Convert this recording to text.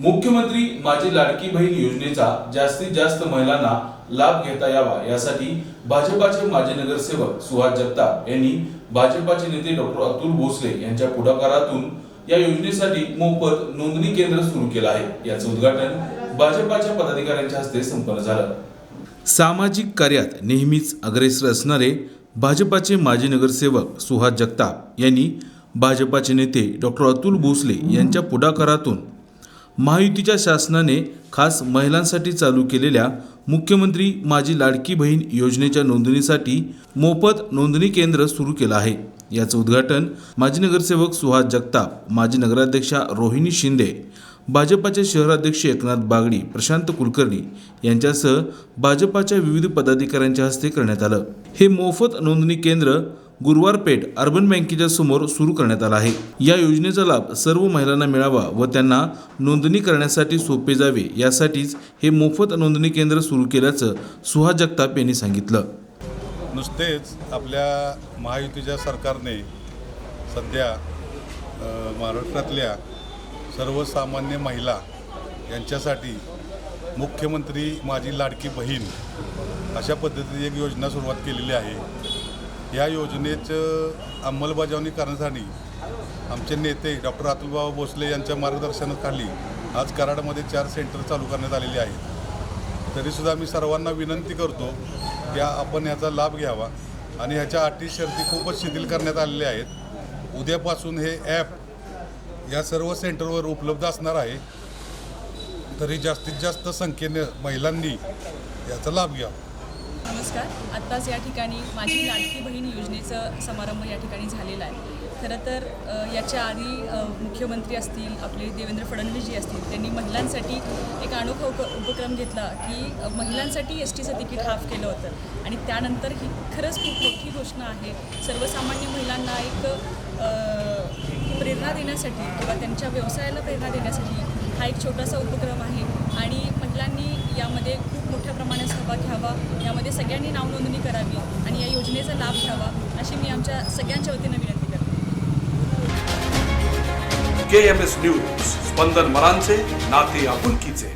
मुख्यमंत्री माझी लाडकी बहीण योजनेचा जास्तीत जास्त महिलांना लाभ घेता यावा यासाठी भाजपाचे माजी नगरसेवक सुहास जगताप यांनी भाजपाचे नेते डॉक्टर अतुल भोसले यांच्या पुढाकारातून या योजनेसाठी मोफत नोंदणी केंद्र सुरू केलं आहे. याचं उद्घाटन भाजपाच्या पदाधिकाऱ्यांच्या हस्ते संपन्न झालं. सामाजिक कार्यात नेहमीच अग्रेसर असणारे भाजपाचे माजी नगरसेवक सुहास जगताप यांनी भाजपाचे नेते डॉक्टर अतुल भोसले यांच्या पुढाकारातून महायुतीच्या शासनाने खास महिलांसाठी चालू केलेल्या मुख्यमंत्री माझी लाडकी बहीण योजनेच्या नोंदणीसाठी मोफत नोंदणी केंद्र सुरू केलं आहे. याचं उद्घाटन माजी नगरसेवक सुहास जगताप माजी नगराध्यक्षा रोहिणी शिंदे भाजपाचे शहराध्यक्ष एकनाथ बागडी प्रशांत कुलकर्णी यांच्यासह भाजपाच्या विविध पदाधिकाऱ्यांच्या हस्ते करण्यात आलं. हे मोफत नोंदणी केंद्र गुरुवार पेठ अर्बन बँकेच्या समोर सुरू करण्यात आला आहे. या योजनेचा लाभ सर्व महिलांना मिळावा व त्यांना नोंदणी करण्यासाठी सोपे जावे यासाठीच हे मोफत नोंदणी केंद्र सुरू केल्याचं सुहा जगताप यांनी सांगितलं. नुसतेच आपल्या महायुतीच्या सरकारने सध्या महाराष्ट्रातल्या सर्वसामान्य महिला यांच्यासाठी मुख्यमंत्री माझी लाडकी बहीण अशा पद्धतीची एक योजना सुरुवात केलेली आहे. या योजनेचं अंमलबजावणी करण्यासाठी आमचे नेते डॉक्टर अतुलबाबा भोसले यांच्या मार्गदर्शनाखाली आज कराडमध्ये चार सेंटर चालू करण्यात आलेले आहेत. तरीसुद्धा मी सर्वांना विनंती करतो की आपण याचा लाभ घ्यावा आणि ह्याच्या अटी शर्ती खूपच शिथिल करण्यात आलेल्या आहेत. उद्यापासून हे ॲप या सर्व सेंटरवर उपलब्ध असणार आहे. तरी जास्तीत जास्त संख्येने महिलांनी याचा लाभ घ्यावा. नमस्कार. आत्ताच या ठिकाणी माझी लाडकी बहीण योजनेचं समारंभ या ठिकाणी झालेला आहे. खरं तर याच्या आधी मुख्यमंत्री असतील आपले देवेंद्र फडणवीसजी असतील त्यांनी महिलांसाठी एक अनोखा उप उपक्रम घेतला की महिलांसाठी एस टीचं तिकीट हाफ केलं होतं. आणि त्यानंतर ही खरंच खूप मोठी घोषणा आहे. सर्वसामान्य महिलांना एक प्रेरणा देण्यासाठी किंवा त्यांच्या व्यवसायाला प्रेरणा देण्यासाठी हा एक छोटासा उपक्रम आहे. आणि महिलांनी यामध्ये खूप घ्यावा यामध्ये सगळ्यांनी नावनोंदणी करावी आणि या योजनेचा लाभ घ्यावा अशी मी आमच्या सगळ्यांच्या वतीनं विनंती करते. के एम एस न्यूज स्पंदन मरांचे नाते आपुलकीचे.